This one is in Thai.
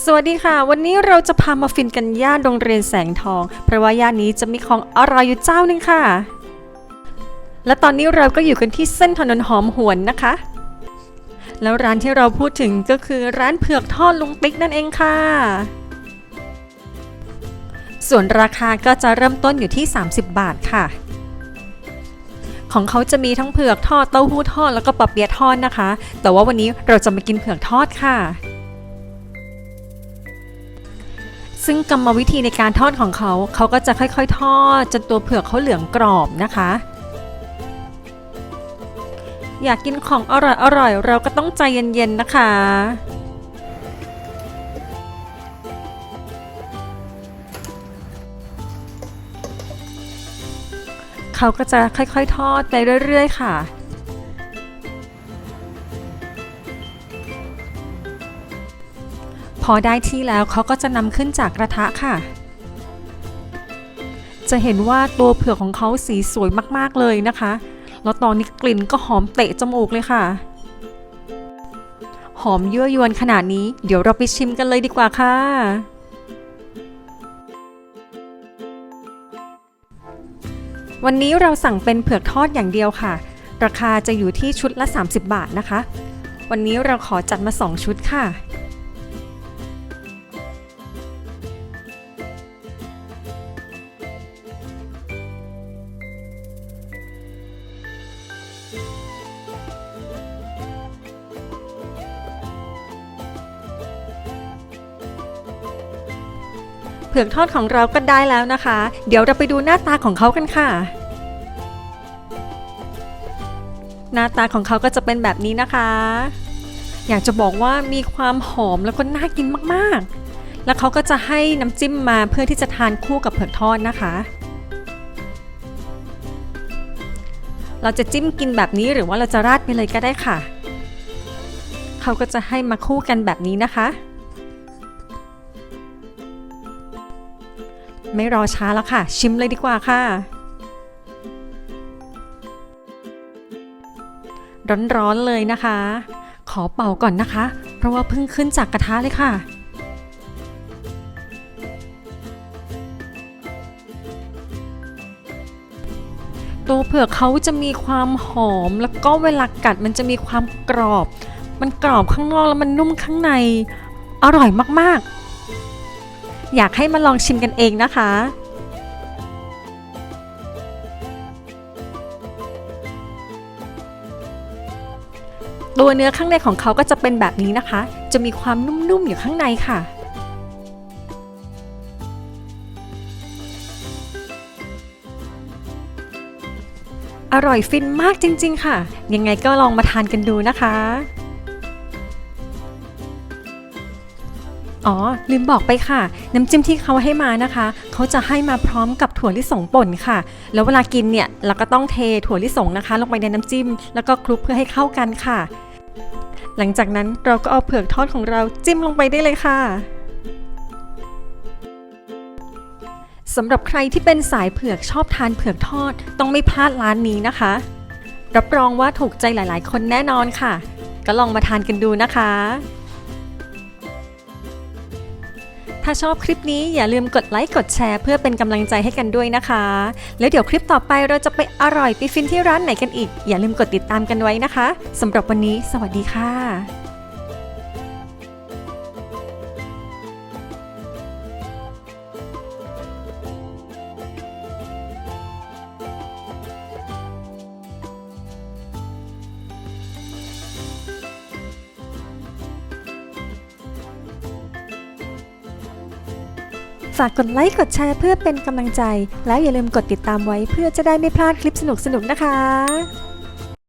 สวัสดีค่ะ วันนี้เราจะพามาฟินกันย่านโรงเรียนแสงทอง เพราะว่าย่านนี้จะมีของอร่อยอยู่เจ้าหนึ่งค่ะ และตอนนี้เราก็อยู่กันที่เส้นถนนหอมหวนนะคะ แล้วร้านที่เราพูดถึงก็คือร้านเผือกทอดลุงติ๊กนั่นเองค่ะ ส่วนราคาก็จะเริ่มต้นอยู่ที่ 30 บาทค่ะ ของเขาจะมีทั้งเผือกทอดเต้าหู้ทอดแล้วก็ปะเปี๊ยะทอดนะคะ แต่ว่าวันนี้เราจะมากินเผือกทอดค่ะ ซึ่งกรรมวิธีในการทอดของเขา เขาก็จะค่อยๆ ทอดจนตัวเผือกเขาเหลืองกรอบนะคะ อยากกินของอร่อยๆ เราก็ต้องใจเย็นๆ นะคะเขาก็จะค่อยๆ ทอดไปเรื่อย ๆ ค่ะ พอได้ที่แล้วเขาก็จะนำขึ้นจากกระทะค่ะ จะเห็นว่าตัวเผือกของเขาสีสวยมากๆเลยนะคะ แล้วตอนนี้กลิ่นก็หอมเตะจมูกเลยค่ะ หอมยั่วยวนขนาดนี้ เดี๋ยวเราไปชิมกันเลยดีกว่าค่ะวันนี้เราสั่งเป็นเผือกทอดอย่างเดียวค่ะ ราคาจะอยู่ที่ชุดละ 30 บาทนะคะ วันนี้เราขอจัดมา 2 ชุดค่ะ เผือกทอดของเราก็ได้แล้วนะคะ เดี๋ยวเราไปดูหน้าตาของเขากันค่ะ หน้าตาของเขาก็จะเป็นแบบนี้นะคะ อยากจะบอกว่ามีความหอมแล้วก็น่ากินมากๆ แล้วเขาก็จะให้น้ำจิ้มมาเพื่อที่จะทานคู่กับเผือกทอดนะคะ เราจะจิ้มกินแบบนี้หรือว่าเราจะราดไปเลยก็ได้ค่ะ เขาก็จะให้มาคู่กันแบบนี้นะคะ ไม่รอช้าแล้วค่ะ ชิมเลยดีกว่าค่ะ ร้อนๆเลยนะคะ ขอเป่าก่อนนะคะ เพราะว่าเพิ่งขึ้นจากกระทะเลยค่ะตัวเผือกเขาจะมีความหอมแล้วก็เวลากัดมันจะมีความกรอบ มันกรอบข้างนอกแล้วมันนุ่มข้างใน อร่อยมากๆ อยากให้มาลองชิมกันเองนะคะ ตัวเนื้อข้างในของเขาก็จะเป็นแบบนี้นะคะ จะมีความนุ่มๆอยู่ข้างในค่ะอร่อยฟินมากจริง ๆ ค่ะ ยังไงก็ลองมาทานกันดูนะคะ อ๋อ ลืมบอกไปค่ะ น้ำจิ้มที่เขาให้มานะคะ เขาจะให้มาพร้อมกับถั่วลิสงป่นค่ะ แล้วเวลากินเนี่ยเราก็ต้องเทถั่วลิสงนะคะ ลงไปในน้ำจิ้ม แล้วก็คลุกเพื่อให้เข้ากันค่ะ หลังจากนั้นเราก็เอาเผือกทอดของเราจิ้มลงไปได้เลยค่ะสำหรับใครที่เป็นสายเผือกชอบทานเผือกทอด ต้องไม่พลาดร้านนี้นะคะ รับรองว่าถูกใจหลาย ๆ คนแน่นอนค่ะ ก็ลองมาทานกันดูนะคะ ถ้าชอบคลิปนี้อย่าลืมกดไลค์กดแชร์ เพื่อเป็นกำลังใจให้กันด้วยนะคะ แล้วเดี๋ยวคลิปต่อไปเราจะไปอร่อยไปฟินที่ร้านไหนกันอีก อย่าลืมกดติดตามกันไว้นะคะสำหรับวันนี้ สวัสดีค่ะากกดไลค์กดแชร์เพื่อเป็นกำลังใจ แล้วอย่าลืมกดติดตามไว้เพื่อจะได้ไม่พลาดคลิปสนุกๆนะคะ